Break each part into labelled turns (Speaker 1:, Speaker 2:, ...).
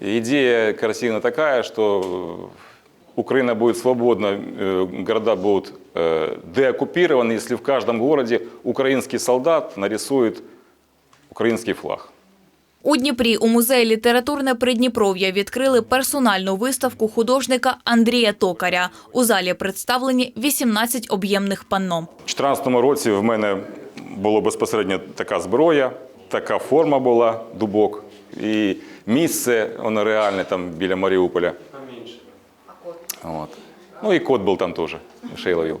Speaker 1: Идея картины такая, что Украина будет свободна, э, города будут э, деоккупированы, если в каждом городе украинский солдат нарисует украинский флаг.
Speaker 2: У Дніпрі у музеї літературне Придніпров'я відкрили персональну виставку художника Андрія Токаря. У залі представлені 18 об'ємних панно.
Speaker 1: У 2014 році в мене була безпосередньо така зброя, така форма була, дубок. І місце, воно реальне там біля Маріуполя. От. Ну і кот був там теж, шей ловив.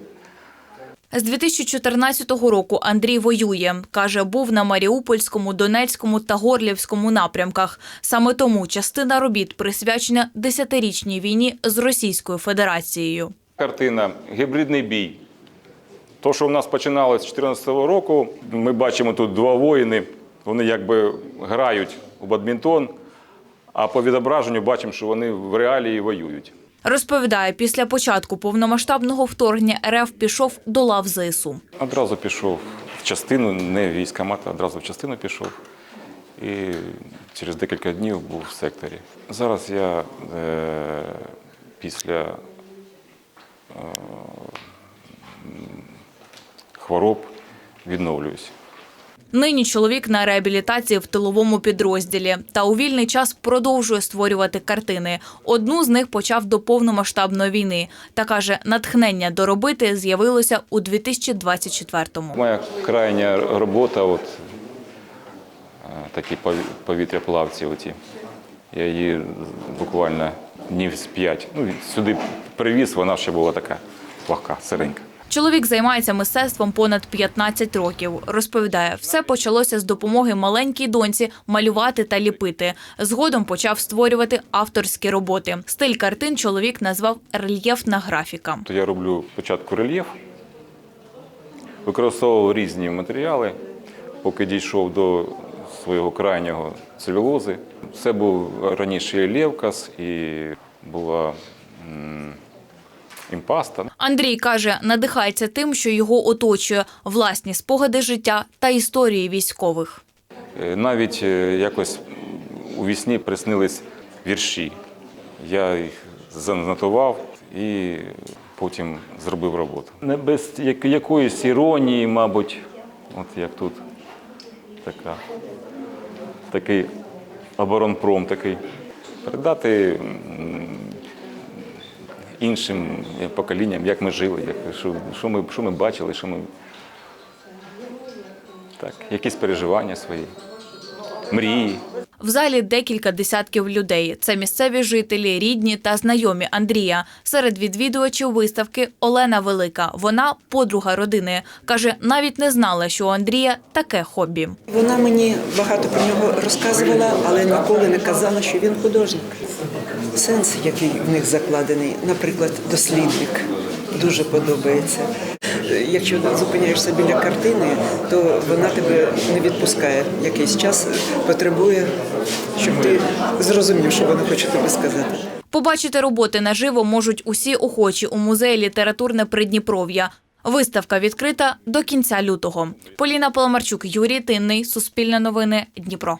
Speaker 2: З 2014 року Андрій воює. Каже, був на Маріупольському, Донецькому та Горлівському напрямках. Саме тому частина робіт присвячена десятирічній війні з Російською Федерацією.
Speaker 1: Картина Гібридний бій. То, що в нас починалося з 2014 року, ми бачимо тут два воїни, вони якби грають у бадмінтон, а по відображенню бачимо, що вони в реалії воюють.
Speaker 2: Розповідає, після початку повномасштабного вторгнення РФ пішов до лав ЗСУ.
Speaker 1: Одразу пішов в частину, не в військкомат, а одразу в частину пішов. І через декілька днів був в секторі. Зараз я е, після е, хвороб відновлююсь.
Speaker 2: Нині чоловік на реабілітації в тиловому підрозділі та у вільний час продовжує створювати картини. Одну з них почав до повномасштабної війни. Та каже, натхнення доробити з'явилося у 2024-му.
Speaker 1: Моя крайня робота, от е, такі пові- повітряплавці. Оті. Я її буквально днів з п'ять. Ну, сюди привіз, вона ще була така легка, сиренька.
Speaker 2: Чоловік займається мистецтвом понад 15 років. Розповідає, все почалося з допомоги маленькій доньці малювати та ліпити. Згодом почав створювати авторські роботи. Стиль картин чоловік назвав рельєфна графіка.
Speaker 1: Я роблю спочатку рельєф, використовував різні матеріали, поки дійшов до свого крайнього целюлози. Це був раніше і і була імпаста.
Speaker 2: Андрій каже, надихається тим, що його оточує власні спогади життя та історії військових.
Speaker 1: Е, Навіть е, якось у вісні приснились вірші. Я їх занотував і потім зробив роботу. Не без якоїсь іронії, мабуть, от як тут така, такий оборонпром такий. Передати іншим поколінням, як ми жили, як, що, що, ми, що ми бачили, що ми. Так, якісь переживання свої, мрії.
Speaker 2: В залі декілька десятків людей. Це місцеві жителі, рідні та знайомі Андрія. Серед відвідувачів виставки Олена Велика. Вона подруга родини. Каже, навіть не знала, що у Андрія таке хобі.
Speaker 3: Вона мені багато про нього розказувала, але ніколи не казала, що він художник. Сенс, який в них закладений, наприклад, дослідник, дуже подобається. Якщо зупиняєшся біля картини, то вона тебе не відпускає. Якийсь час потребує, щоб ти зрозумів, що вона хоче тобі сказати.
Speaker 2: Побачити роботи наживо можуть усі охочі у музеї літературне Придніпров'я. Виставка відкрита до кінця лютого. Поліна Паламарчук, Юрій Тинний, Суспільне новини, Дніпро.